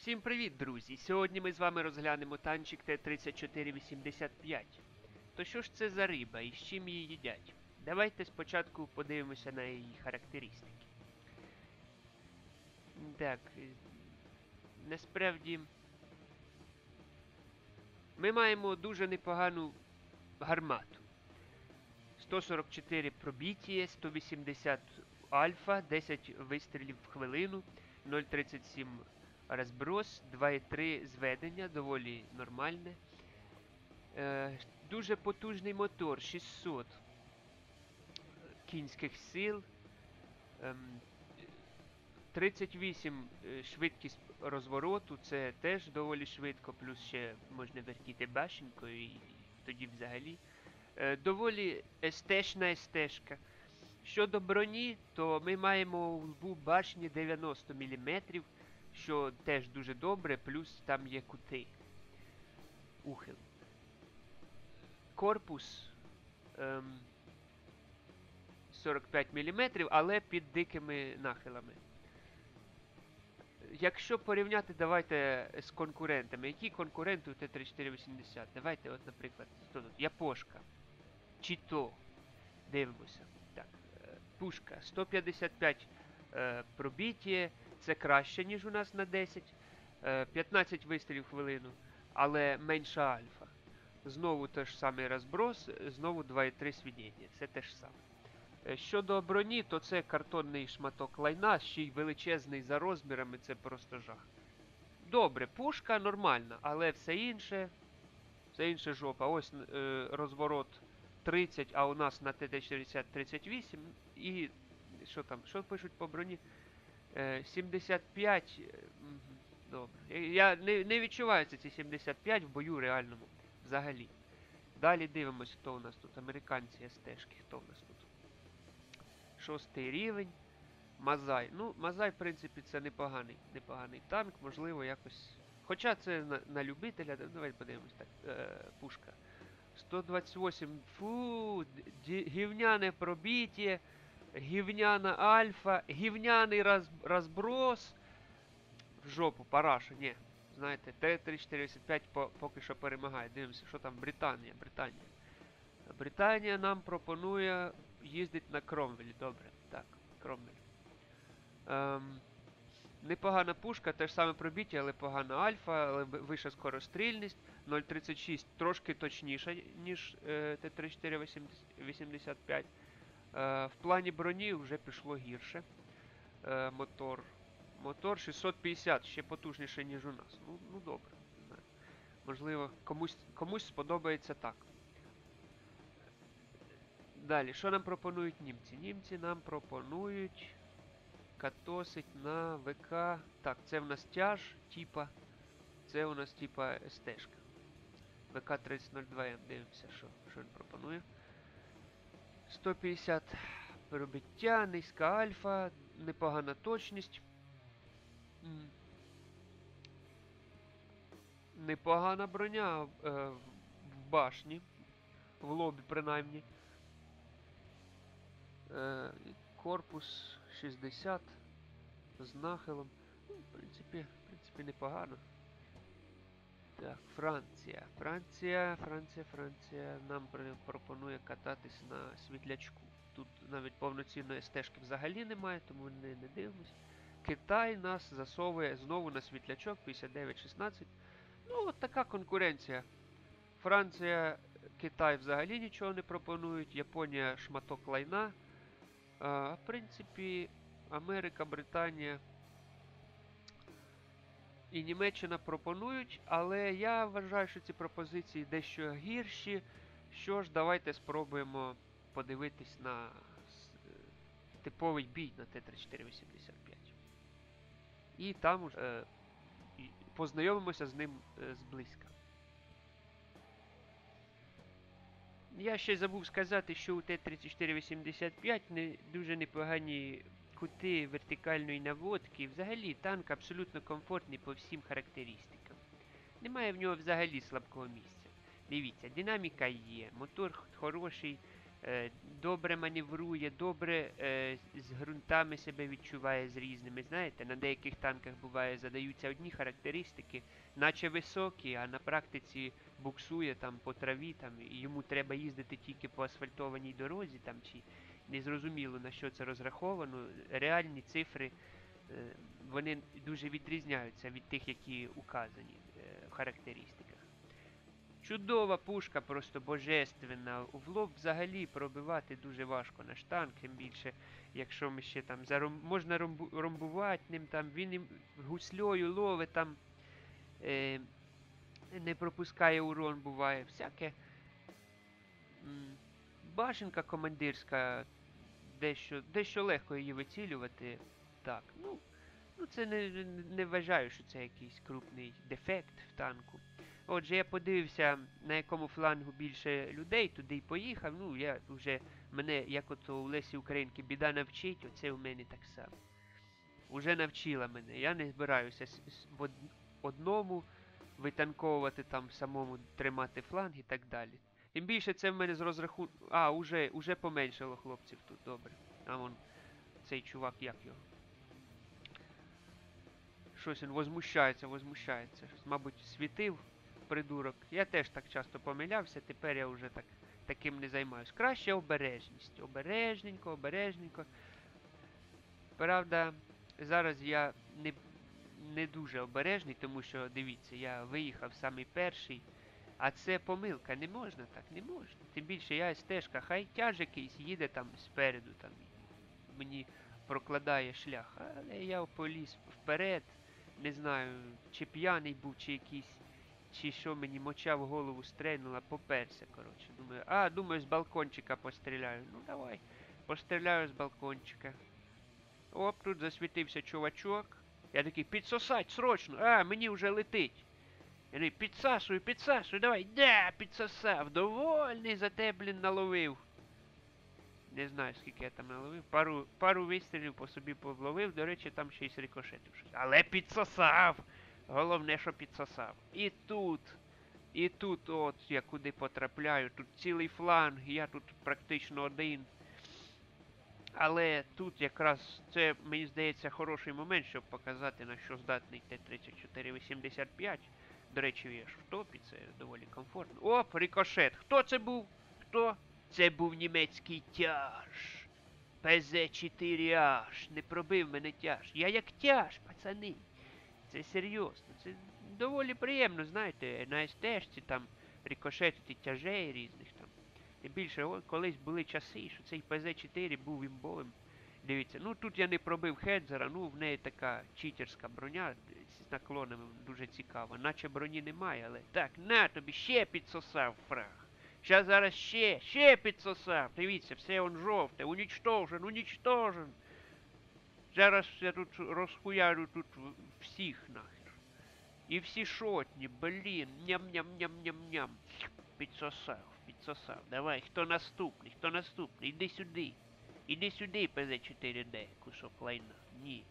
Всім привіт, друзі! Сьогодні ми з вами розглянемо танчик Т-3485. То що ж це за риба і з чим її їдять? Давайте спочатку подивимося на її характеристики. Так, е, насправді ми маємо дуже непогану гармату. 144 пробіття, 180 альфа, 10 вистрілів в хвилину, 0,37 розброс, 2,3 зведення, доволі нормальне. Е, дуже потужний мотор, 600 кінських сил. Ем, 38 е, швидкість розвороту, це теж доволі швидко, плюс ще можна вертіти башенькою і тоді взагалі. Е, доволі естешна естешка. Щодо броні, то ми маємо у лбу башні 90 мм, що теж дуже добре, плюс там є кути. Ухил. Корпус ем, 45 мм, але під дикими нахилами. Якщо порівняти, давайте з конкурентами. Які конкуренти у Т-3480? Давайте, от, наприклад, хто тут? Япошка. Чіто. Дивимося. Так. е, Пушка. 155 е, пробіття. Це краще, ніж у нас на 10. Е, 15 вистрілів в хвилину, але менша альфа. Знову те ж самий розброс, е, знову 2,3 свідіння. Це те ж саме. Е, Щодо броні, то це картонний шматок лайна, ще й величезний за розмірами, це просто жах. Добре, пушка нормальна, але все інше. Все інше жопа. Ось е, розворот 30, а у нас на ТТ-60 38. І що там? Що пишуть по броні? Е, 75. е, Добре. Е, Я не, не відчуваюся ці 75 в бою реальному. Взагалі. Далі дивимось, хто у нас тут. Американці СТшки, хто у нас тут? Шостий рівень. Мазай. Ну, Мазай, в принципі, це непоганий, непоганий танк, можливо, якось. Хоча це на, на любителя, давайте подивимось так. Е, пушка. 128. Фу, гівняне пробіття, гівняна альфа, гівняний роз, розброс. В жопу, параша, ні. Знаєте, Т-3485 по, поки що перемагає. Дивимося, що там Британія, Британія. Британія нам пропонує їздити на Кромвелі. Добре, так, Кромвель. Ем, непогана пушка, теж саме пробіття, але погана альфа, але ви- вища скорострільність. 0.36 трошки точніша, ніж е, Т-3485. Е, в плані броні вже пішло гірше. Е, мотор. Мотор 650, ще потужніше, ніж у нас. Ну, ну добре. Можливо, комусь, комусь сподобається так. Далі, що нам пропонують німці? Німці нам пропонують катосить на ВК. Так, це в нас тяж, типа. Це у нас типа СТшка. ВК 3002М. Дивимося, що, що він пропонує. 150 пробиття, низька альфа, непогана точність. Непогана броня е, в в башні. В лобі принаймні. Е, корпус 60 з нахилом. Ну, в принципі, в принципі, непогано. Так, Франція. Франція, Франція, Франція нам пропонує кататись на світлячку. Тут навіть повноцінної стежки взагалі немає, тому не, не дивимось. Китай нас засовує знову на світлячок 59-16. Ну, от така конкуренція. Франція, Китай взагалі нічого не пропонують, Японія шматок лайна. А, в принципі, Америка, Британія і Німеччина пропонують, але я вважаю, що ці пропозиції дещо гірші. Що ж, давайте спробуємо подивитись на е, типовий бій на Т-3485. І там уже е, познайомимося з ним е, зблизька. Я ще забув сказати, що у Т-3485 не дуже непогані кути вертикальної наводки. Взагалі танк абсолютно комфортний по всім характеристикам. Немає в нього взагалі слабкого місця. Дивіться, динаміка є, мотор хороший, е, добре маневрує, добре е, з- ґрунтами себе відчуває з різними. Знаєте, на деяких танках буває задаються одні характеристики, наче високі, а на практиці буксує там по траві, там, і йому треба їздити тільки по асфальтованій дорозі, там, чи незрозуміло на що це розраховано. Реальні цифри е, вони дуже відрізняються від тих, які указані е, в характеристиках. Чудова пушка, просто божественна. В лоб взагалі пробивати дуже важко наш танк, тим більше, якщо ми ще там заром... можна ромбу... ромбувати ним, там він їм гуслею ловить там. Е... Не пропускає урон, буває. Всяке. Башенка командирська, дещо, дещо легко її вицілювати. Так, ну, ну це не, не- вважаю, що це якийсь крупний дефект в танку. Отже, я подивився, на якому флангу більше людей, туди й поїхав. Ну, я вже мене, як ото у Лесі Українки, біда навчить, оце у мене так само. Уже навчила мене. Я не збираюся в одному витанковувати там самому тримати фланг і так далі. Тим більше це в мене з розрахунку. А, уже, уже поменшало хлопців тут, добре. А вон цей чувак, як його? Щось він возмущається, возмущається. Мабуть, світив придурок. Я теж так часто помилявся, тепер я вже так, таким не займаюсь. Краще обережність. Обережненько, обережненько. Правда, зараз я не, не дуже обережний, тому що, дивіться, я виїхав самий перший. А це помилка, не можна так, не можна. Тим більше я стежка, хай тяж якийсь їде там спереду, там мені прокладає шлях. Але я поліз вперед, не знаю, чи п'яний був, чи якийсь, чи що мені моча в голову стрельнула, поперся, коротше. Думаю, а, думаю, з балкончика постріляю. Ну давай, постріляю з балкончика. Оп, тут засвітився чувачок. Я такий, підсосать, срочно, а, мені вже летить. Я такий, підсасую, підсасую, давай, да, підсосав, довольний за те, блін, наловив. Не знаю, скільки я там наловив. Пару, пару вистрілів по собі повловив, до речі, там ще й рикошетив щось. Але підсосав! Головне, що підсосав. І тут, і тут, от я куди потрапляю, тут цілий фланг, я тут практично один. Але тут якраз це, мені здається, хороший момент, щоб показати, на що здатний Т-34-85. До речі, я ж в топі, це доволі комфортно. Оп, рикошет. Хто це був? Хто? Це був німецький тяж. ПЗ-4H. Не пробив мене тяж. Я як тяж, пацани. Це серйозно. Це доволі приємно, знаєте, на СТшці там рикошетити тяжей різних там. Тим більше, о, колись були часи, що цей ПЗ-4 був імбовим. Дивіться, ну тут я не пробив Хедзера, ну в неї така читерська броня з наклонами дуже цікава. Наче броні немає, але так, на тобі ще підсосав фраг. Ща зараз ще, ще підсосав. Дивіться, все он жовте, унічтожен, унічтожен. Зараз я тут розхуярю тут всіх нахер. І всі шотні, блін, ням-ням-ням-ням-ням. Підсосав, підсосав. Давай, хто наступний, хто наступний? Іди сюди. Іди сюди, ПЗ-4Д, кусок лайна. Ні.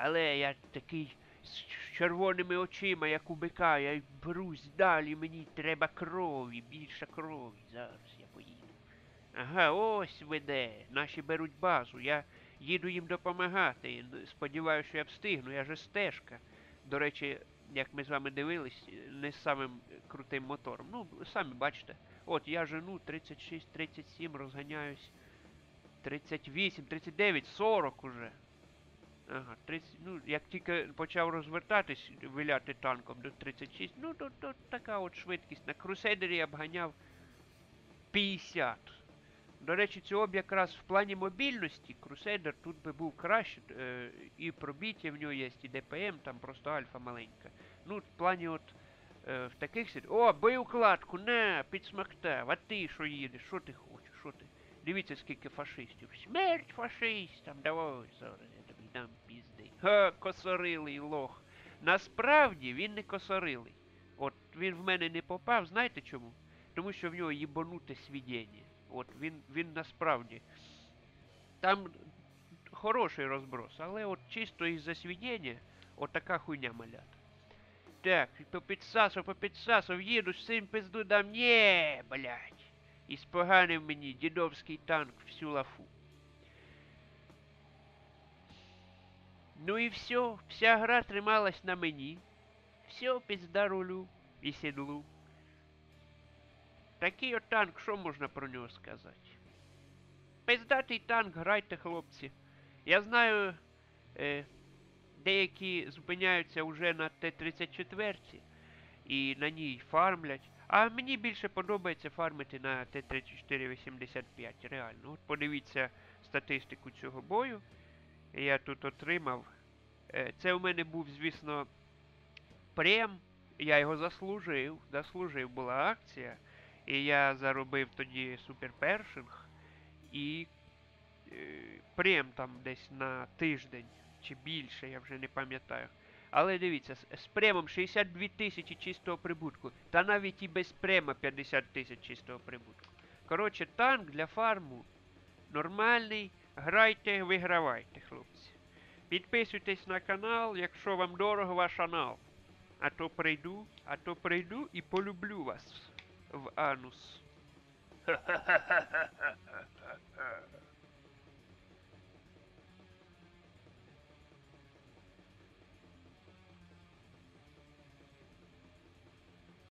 Але я такий з червоними очима, як у бика, я берусь далі, мені треба крові, більше крові. Зараз я поїду. Ага, ось веде. Наші беруть базу. Я їду їм допомагати. Сподіваюся, що я встигну, я же стежка. До речі, як ми з вами дивились, не з самим крутим мотором. Ну, самі бачите. От я жену 36, 37, розганяюсь. 38, 39, 40 уже. Ага, 30, ну, як тільки почав розвертатись, виляти танком до 36, ну то, то така от швидкість. На крусейдері я обганяв 50. До речі, цього б якраз в плані мобільності крусейдер тут би був краще. Е, і пробіття в нього є, і ДПМ, там просто альфа маленька. Ну, в плані от е, в таких сит... О, боєукладку, на, підсмактав. А ти що їдеш? Що ти хочеш? Що ти? Дивіться, скільки фашистів. Смерть фашистам! Давай зараз я тобі дам пізди. Ха, косорилий лох. Насправді він не косорилий. От він в мене не попав, знаєте чому? Тому що в нього їбануте свідіння. От він, він насправді. Там хороший розброс, але от чисто із-за свідіння, от така хуйня малята. Так, попідсасав, попідсасав, їду з пизду дам. Нє, блядь. і споганив мені дідовський танк всю лафу. Ну і все, вся гра трималась на мені. Все, пізда рулю і сідлу. Такий от танк, що можна про нього сказати? Пиздатий танк, грайте, хлопці. Я знаю, е, деякі зупиняються вже на Т-34 і на ній фармлять. А мені більше подобається фармити на Т-34-85, реально. От подивіться статистику цього бою. Я тут отримав. Е, Це у мене був, звісно, прем. Я його заслужив. Заслужив була акція. І я заробив тоді суперпершинг. І е, прем там десь на тиждень чи більше, я вже не пам'ятаю. Але дивіться, з, премом 62 тисячі чистого прибутку. Та навіть і без према 50 тисяч чистого прибутку. Коротше, танк для фарму нормальний. Грайте, вигравайте, хлопці. Підписуйтесь на канал, якщо вам дорого ваш анал. А то прийду, а то прийду і полюблю вас в анус.